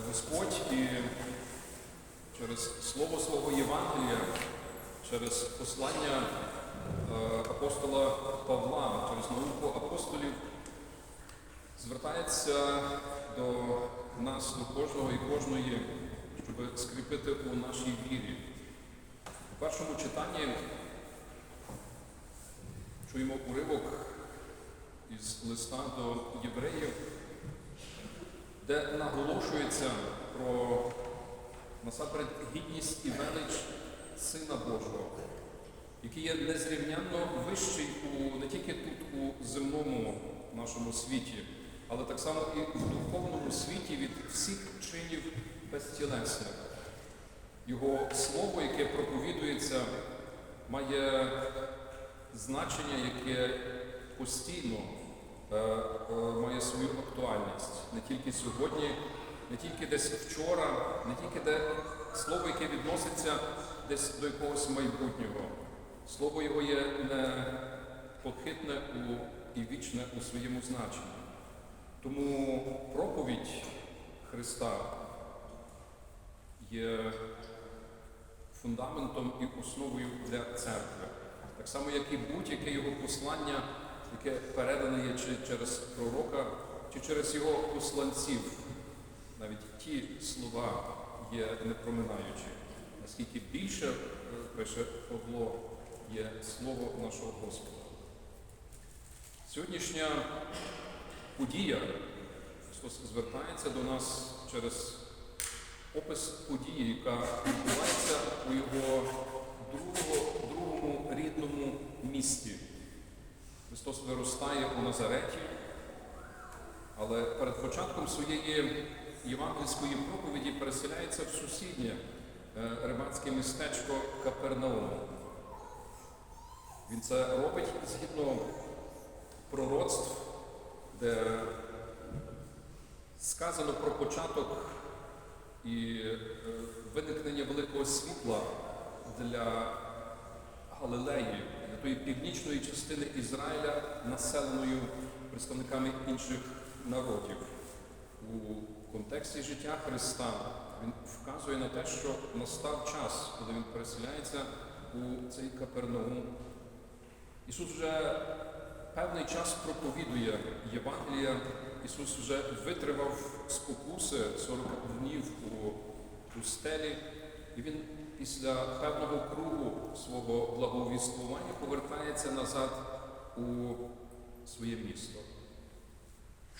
Господь і через слово свого Євангелія, через послання е, апостола Павла, через науку апостолів звертається до нас, до кожного і кожної, щоб скріпити у нашій вірі. У першому читанні чуємо уривок із листа до євреїв, де наголошується про насамперед гідність і велич Сина Божого, який є незрівнянно вищий у, не тільки тут у земному нашому світі, але так само і в духовному світі від всіх чинів безтілесних. Його слово, яке проповідується, має значення, яке постійно має свою актуальність. Не тільки сьогодні, не тільки десь вчора, не тільки де слово, яке відноситься десь до якогось майбутнього. Слово його є непохитне і вічне у своєму значенні. Тому проповідь Христа є фундаментом і основою для церкви. Так само, як і будь-яке його послання, яке передане є чи через пророка, чи через його посланців. Навіть ті слова є непроминаючі. Наскільки більше, е, пише Павло, є слово нашого Господа. Сьогоднішня подія, Христос звертається до нас через опис події, яка відбувається у його другому рідному місті. Христос виростає у Назареті, але перед початком своєї євангельської проповіді переселяється в сусіднє е, рибацьке містечко Капернаум. Він це робить згідно пророцтв, де сказано про початок і е, виникнення великого світла для Галилеї, тої північної частини Ізраїля, населеною представниками інших народів. У контексті життя Христа він вказує на те, що настав час, коли він переселяється у цей Капернаум. Ісус вже певний час проповідує Євангелія. Ісус вже витривав спокуси 40 днів у пустелі, і Він після певного кругу свого благовіствування повертається назад у своє місто.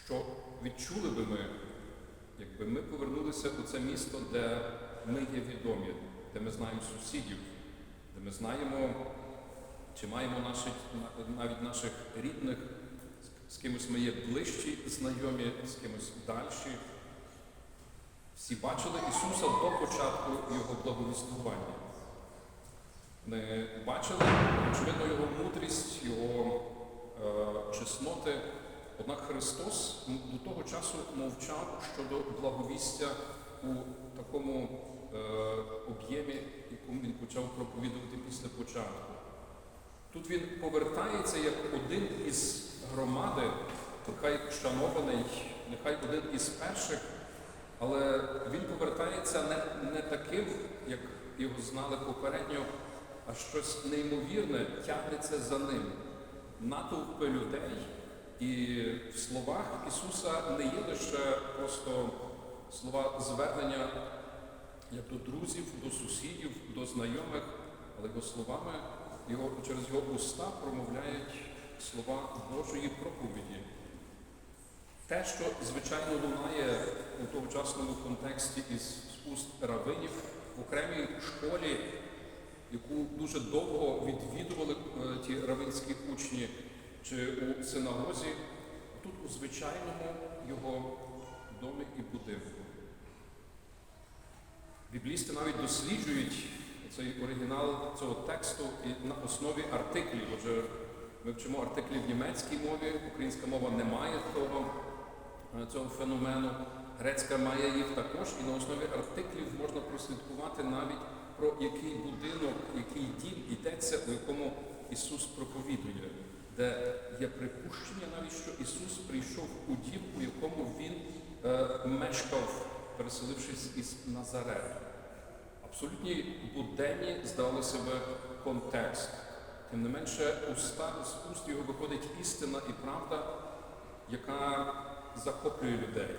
Що відчули би ми, якби ми повернулися у це місто, де ми є відомі, де ми знаємо сусідів, де ми знаємо, чи маємо наші, навіть наших рідних, з кимось ми є ближчі, знайомі, з кимось дальші. Всі бачили Ісуса до початку Його благовіствування. Ми бачили, очевидно, Його мудрість, Його е, чесноти. Однак Христос до того часу мовчав щодо благовістя у такому е, об'ємі, якому він почав проповідувати після початку. Тут він повертається як один із громади, нехай шанований, нехай один із перших, але він повертається не, не таким, як його знали попередньо, а щось неймовірне тягнеться за ним. Натовпи людей. І в словах Ісуса не є лише просто слова звернення як до друзів, до сусідів, до знайомих, але його словами, його, через його уста промовляють слова Божої проповіді. Те, що, звичайно, лунає у тогочасному контексті із уст равинів в окремій школі, яку дуже довго відвідували е, ті равинські учні чи у синагозі, тут у звичайному його домі і будинку. Біблісти навіть досліджують цей оригінал цього тексту і на основі артиклів. Отже, ми вчимо артиклі в німецькій мові, українська мова не має того. Цього феномену. Грецька має їх також, і на основі артиклів можна прослідкувати навіть про який будинок, який дім йдеться, у якому Ісус проповідує, де є припущення навіть, що Ісус прийшов у дім, у якому Він е, мешкав, переселившись із Назарету. Абсолютні буденні, здавалося би, контекст. Тим не менше, уста, з уст його виходить істина і правда, яка захоплює людей.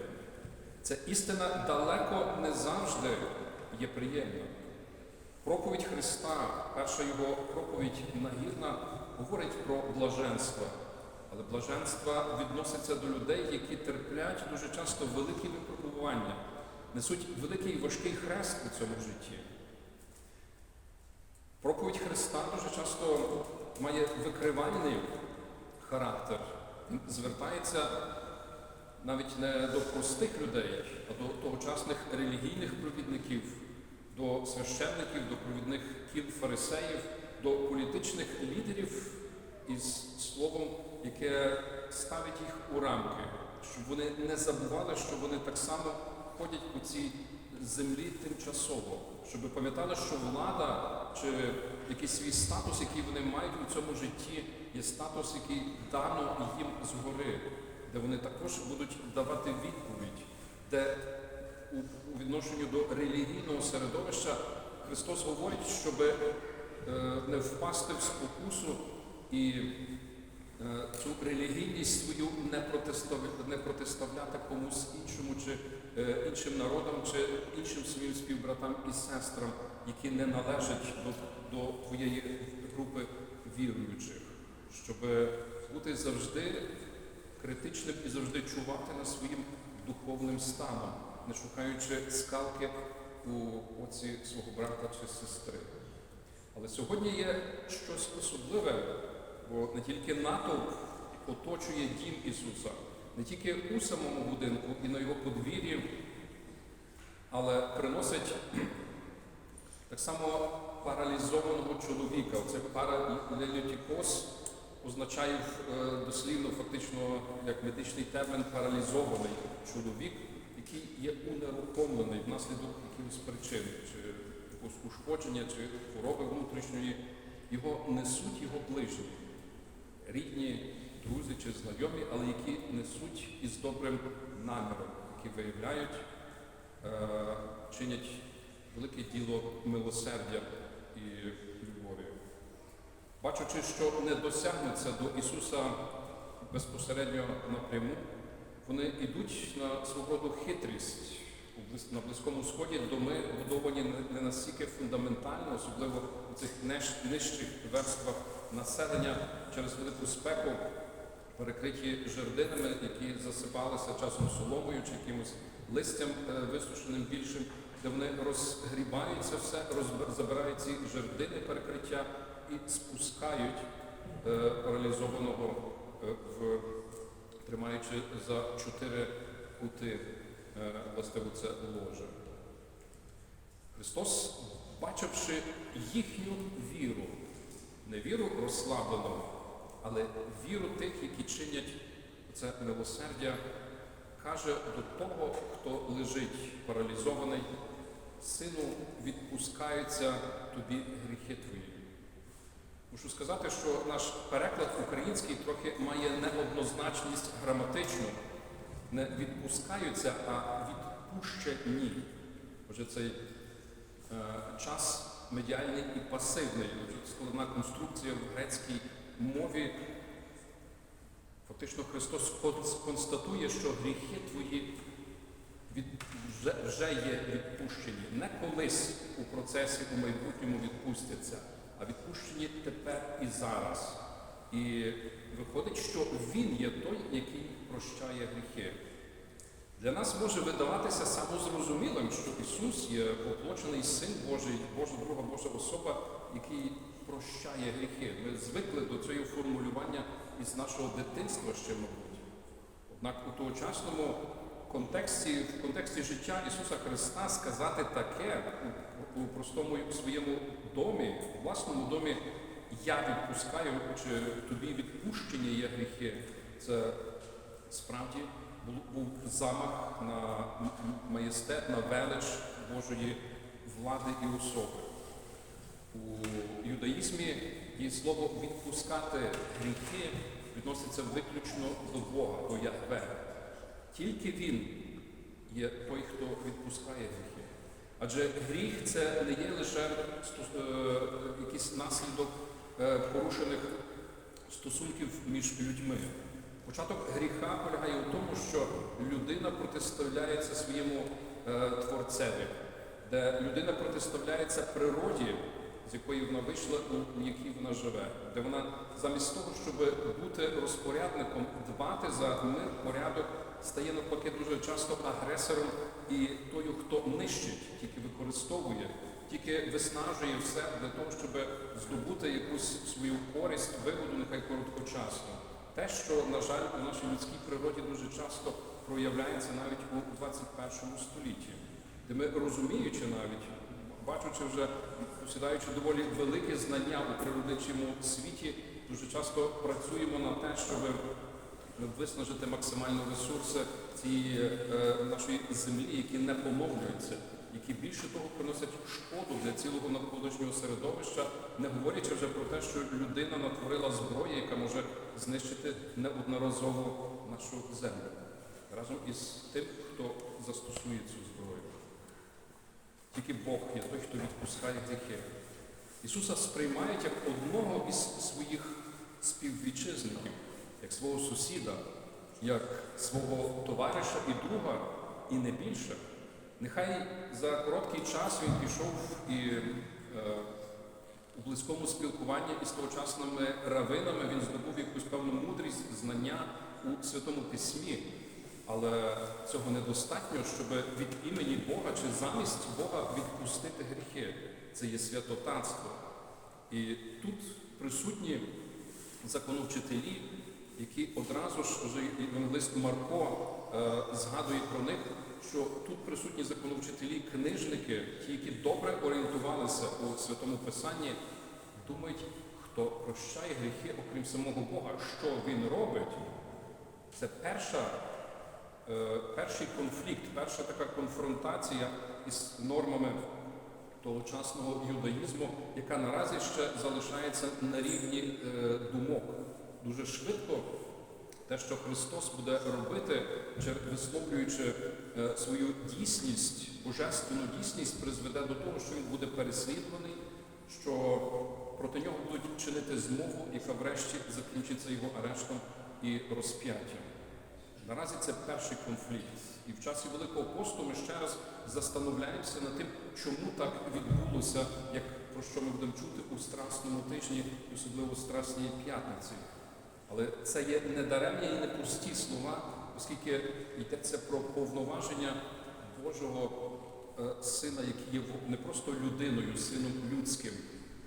Ця істина далеко не завжди є приємна. Проповідь Христа, перша його проповідь нагірна, говорить про блаженство. Але блаженство відноситься до людей, які терплять дуже часто великі випробування, несуть великий важкий хрест у цьому житті. Проповідь Христа дуже часто має викривальний характер, Він звертається навіть не до простих людей, а до тогочасних релігійних провідників, до священників, до провідників фарисеїв, до політичних лідерів із словом, яке ставить їх у рамки, щоб вони не забували, що вони так само ходять по цій землі тимчасово, щоб пам'ятали, що влада чи якийсь свій статус, який вони мають у цьому житті, є статус, який дано їм згори, де вони також будуть давати відповідь, де у, відношенню до релігійного середовища Христос говорить, щоб е, не впасти в спокусу і е, цю релігійність свою не протиставляти, не протиставляти комусь іншому, чи е, іншим народам, чи іншим своїм співбратам і сестрам, які не належать до, до твоєї групи віруючих, щоб бути завжди критичним і завжди чувати над своїм духовним станом, не шукаючи скалки у оці свого брата чи сестри. Але сьогодні є щось особливе, бо не тільки натовп оточує дім Ісуса, не тільки у самому будинку і на його подвір'ї, але приносить так само паралізованого чоловіка. Оце паралелітікоз означає е, дослівно, фактично, як медичний термін, паралізований чоловік, який є унерухомлений внаслідок якихось причин, чи якогось ушкодження, чи хвороби внутрішньої. Його несуть його ближні, рідні, друзі чи знайомі, але які несуть із добрим наміром, які виявляють, е, чинять велике діло милосердя і. Бачучи, що не досягнуться до Ісуса безпосередньо напряму, вони йдуть на свого роду хитрість. На Близькому Сході доми будовані не- настільки фундаментально, особливо у цих нижчих верствах населення через велику спеку, перекриті жердинами, які засипалися часом соломою чи якимось листям е, висушеним більшим, де вони розгрібають це все, забирають ці жердини перекриття і спускають е, паралізованого е, в тримаючи за чотири кути е, властиво це ложе. Христос, бачивши їхню віру, не віру розслаблену, але віру тих, які чинять це милосердя, каже до того, хто лежить паралізований, сину, відпускаються тобі гріхи твої. Мушу сказати, що наш переклад український трохи має неоднозначність граматичну. Не відпускаються, а відпущені. Отже, цей е, час медіальний і пасивний. Дуже складна конструкція в грецькій мові. Фактично Христос констатує, що гріхи твої від, вже, вже є відпущені. Не колись у процесі у майбутньому відпустяться, а відпущені тепер і зараз. І виходить, що Він є той, який прощає гріхи. Для нас може видаватися самозрозумілим, що Ісус є оплочений Син Божий, Божа друга Божа особа, який прощає гріхи. Ми звикли до цього формулювання із нашого дитинства ще, мабуть. Однак у тогочасному контексті, в контексті життя Ісуса Христа сказати таке у, у простому своєму домі, у власному домі, я відпускаю, чи тобі відпущені є гріхи, це справді був- замах на маєстет, на велич Божої влади і особи. У юдаїзмі є слово відпускати гріхи відноситься виключно до Бога, до Яхве. Тільки Він є той, хто відпускає гріхи. Адже гріх це не є лише е, якийсь наслідок е, порушених стосунків між людьми. Початок гріха полягає в тому, що людина протиставляється своєму е, творцеві, де людина протиставляється природі, з якої вона вийшла, у- якій вона живе, де вона замість того, щоб бути розпорядником, дбати за мир, порядок, стає навпаки дуже часто агресором і тою, хто нищить, тільки використовує, тільки виснажує все для того, щоб здобути якусь свою користь, вигоду, нехай короткочасно. Те, що, на жаль, у нашій людській природі дуже часто проявляється навіть у 21 столітті, де ми розуміючи навіть, бачучи вже, посідаючи доволі велике знання у природничому світі, дуже часто працюємо на те, щоб виснажити максимально ресурси цієї е, нашої землі, які не поновлюються, які більше того приносять шкоду для цілого навколишнього середовища, не говорячи вже про те, що людина натворила зброю, яка може знищити неодноразово нашу землю, разом із тим, хто застосує цю зброю. Тільки Бог є той, хто відпускає гріхи. Ісуса сприймають як одного із своїх співвітчизників, як свого сусіда, як свого товариша і друга, і не більше. Нехай за короткий час він пішов і е, у близькому спілкуванні із тогочасними равинами він здобув якусь певну мудрість, знання у Святому Письмі. Але цього недостатньо, щоб від імені Бога чи замість Бога відпустити гріхи. Це є святотатство. І тут присутні законовчителі, які одразу ж вже евангелист Марко е, згадує про них, що тут присутні законовчителі, книжники, ті, які добре орієнтувалися у святому Писанні, думають, хто прощає гріхи, окрім самого Бога, що він робить. Це перша, перший конфлікт, перша така конфронтація із нормами тогочасного юдаїзму, яка наразі ще залишається на рівні е, думок. Дуже швидко те, що Христос буде робити, висловлюючи е, свою дійсність, божественну дійсність, призведе до того, що він буде переслідуваний, що проти нього будуть чинити змову, яка врешті закінчиться його арештом і розп'яттям. Наразі це перший конфлікт. І в часі Великого посту ми ще раз застановляємося над тим, чому так відбулося, як про що ми будемо чути у Страсному тижні, особливо у Страсній п'ятниці. Але це є недаремні і не пусті слова, оскільки йдеться про повноваження Божого е, Сина, який є не просто людиною, сином людським,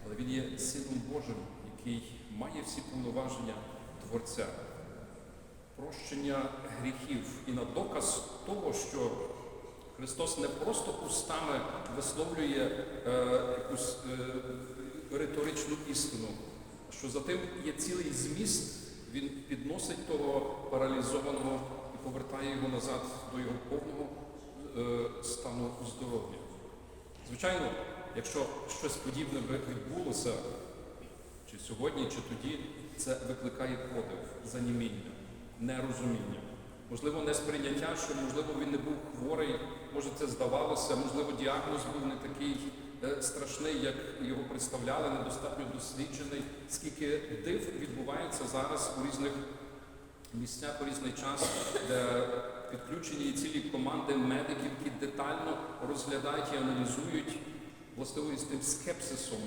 але він є сином Божим, який має всі повноваження Творця прощення гріхів і на доказ того, що Христос не просто устами висловлює е, якусь е, риторичну істину, що за тим є цілий зміст, він підносить того паралізованого і повертає його назад до його повного е, стану здоров'я. Звичайно, якщо щось подібне відбулося, чи сьогодні, чи тоді, це викликає подив, заніміння, нерозуміння. Можливо, несприйняття, що можливо він не був хворий, може це здавалося, можливо, діагноз був не такий е, страшний, як його представляли, недостатньо досліджений. Скільки див відбувається зараз у різних місцях у різний час, де підключені цілі команди медиків, які детально розглядають і аналізують властиво із тим скепсисом.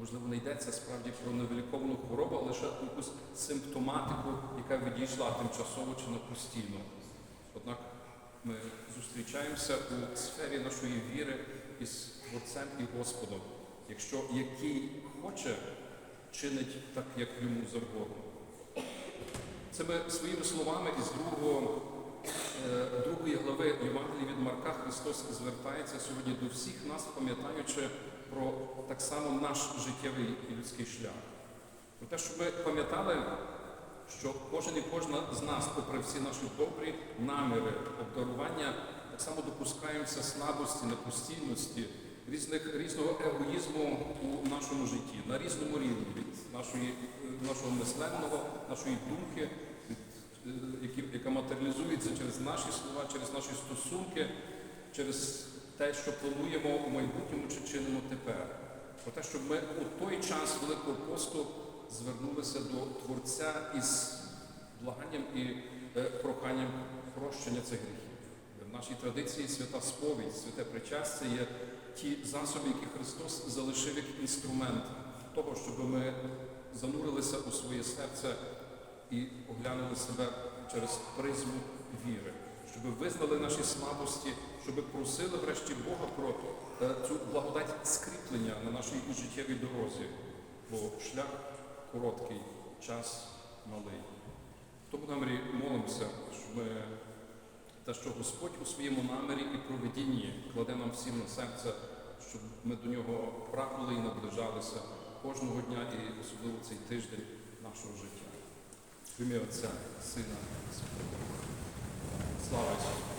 Можливо, не йдеться справді про невиліковану хворобу, а лише якусь симптоматику, яка відійшла тимчасово чи на постійно. Однак ми зустрічаємося у сфері нашої віри із Творцем і Господом, якщо який хоче, чинить так, як йому завгодно. Цими своїми словами із другого, е, другої глави Євангелії від Марка Христос звертається сьогодні до всіх нас, пам'ятаючи про так само наш життєвий і людський шлях. Про те, щоб ми пам'ятали, що кожен і кожна з нас, попри всі наші добрі наміри, обдарування, так само допускаємося слабості, непостійності, різних, різного егоїзму у нашому житті на різному рівні від нашої, е, нашого мисленного, нашої думки, від, е, яка матеріалізується через наші слова, через наші стосунки, через те, що плануємо у майбутньому чи чинимо тепер. Про те, щоб ми у той час Великого посту звернулися до Творця із благанням і е, проханням прощення цих гріхів. В нашій традиції свята сповідь, святе причастя є ті засоби, які Христос залишив як інструмент того, щоб ми занурилися у своє серце і оглянули себе через призму віри, щоб визнали наші слабості, щоб просили врешті Бога про е, цю благодать скріплення на нашій життєвій дорозі, бо шлях короткий, час малий. Тому намірі молимося, щоб ми те, що Господь у своєму намірі і проведінні кладе нам всім на серце, щоб ми до нього прагнули і наближалися кожного дня і особливо цей тиждень нашого життя. В ім'я Отця, Сина, Святого. Слава Ісусу!